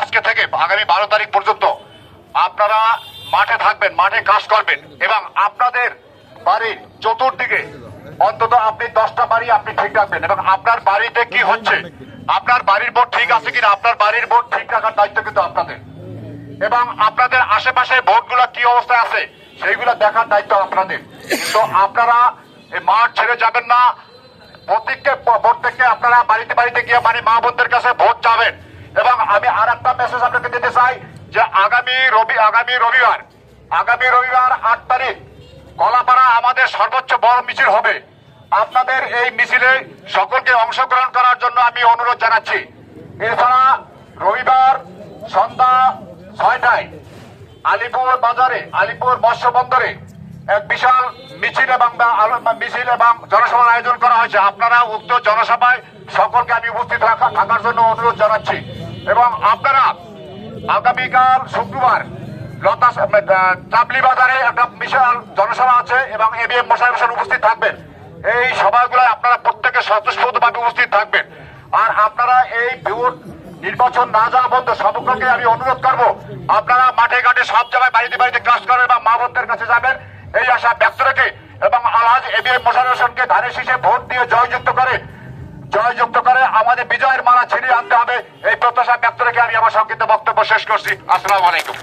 আজকে থেকে আগামী বারো তারিখ পর্যন্ত আপনারা মাঠে থাকবেন, মাঠে কাজ করবেন এবং আপনাদের বাড়ির চতুর্দিকে অন্তত আপনি দশটা বাড়ি আপনি ঠিক রাখবেন এবং আপনার বাড়িতে কি হচ্ছে, আপনার বাড়ির বোর্ড ঠিক আছে কিনা, আপনার বাড়ির বোর্ড ঠিক রাখার দায়িত্ব কিন্তু আপনাদের। এবং আপনাদের আশেপাশে ভোটগুলো কি অবস্থায় আছে, সেইগুলো দেখার দায়িত্ব আপনাদের। তো আপনারা মাঠ ছেড়ে যাবেন না, প্রত্যেককে প্রত্যেককে আপনারা বাড়িতে বাড়িতে গিয়ে মানে মা বোনদের কাছে ভোট যাবেন এবং আমি আর একটা মেসেজ আপনাকে দিতে চাই যে আগামী রবি, আগামী রবিবার আগামী রবিবার আট তারিখ কলাপাড়া আমাদের সর্বোচ্চ বড় মিছিল হবে। আপনাদের এই মিছিলে সকলকে অংশগ্রহণ করার জন্য আমি অনুরোধ জানাচ্ছি। এছাড়া রবিবার সন্ধ্যা ছয়টায় আলিপুর বাজারে, আলিপুর মৎস্য বন্দরে এক বিশাল মিছিল এবং মিছিল এবং জনসভার আয়োজন করা হয়েছে। আপনারা উক্ত জনসভায় সকলকে আমি উপস্থিত থাকার জন্য অনুরোধ জানাচ্ছি। এবং আপনারা আগামীকাল শুক্রবার লতা চাপলি বাজারে একটা বিশাল জনসভা আছে এবং এবিএম মশাই মশাই উপস্থিত থাকবেন। এই সভাগুলোয় আপনারা প্রত্যেকে স্বতঃস্ফূর্তভাবে উপস্থিত থাকবেন। আর আপনারা এই ভোট নির্বাচন না যাওয়া বন্ধ সকলকে আমি অনুরোধ করব, আপনারা মাঠে ঘাটে সব জায়গায় বাড়িতে বাড়িতে কাজ করবেন বা মা বোনদের কাছে যাবেন। এই আশা ব্যক্ত রেখে এবং আলহাজ এবিএম মোশারফ হোসেনকে ধানের শীষে ভোট দিয়ে জয়যুক্ত করে জয়যুক্ত করে আমাদের বিজয়ের মালা ছিনিয়ে আনতে হবে। এই প্রত্যাশা ব্যক্ত রেখে আমি আমার সংক্ষিপ্ত বক্তব্য শেষ করছি। আসসালামু আলাইকুম।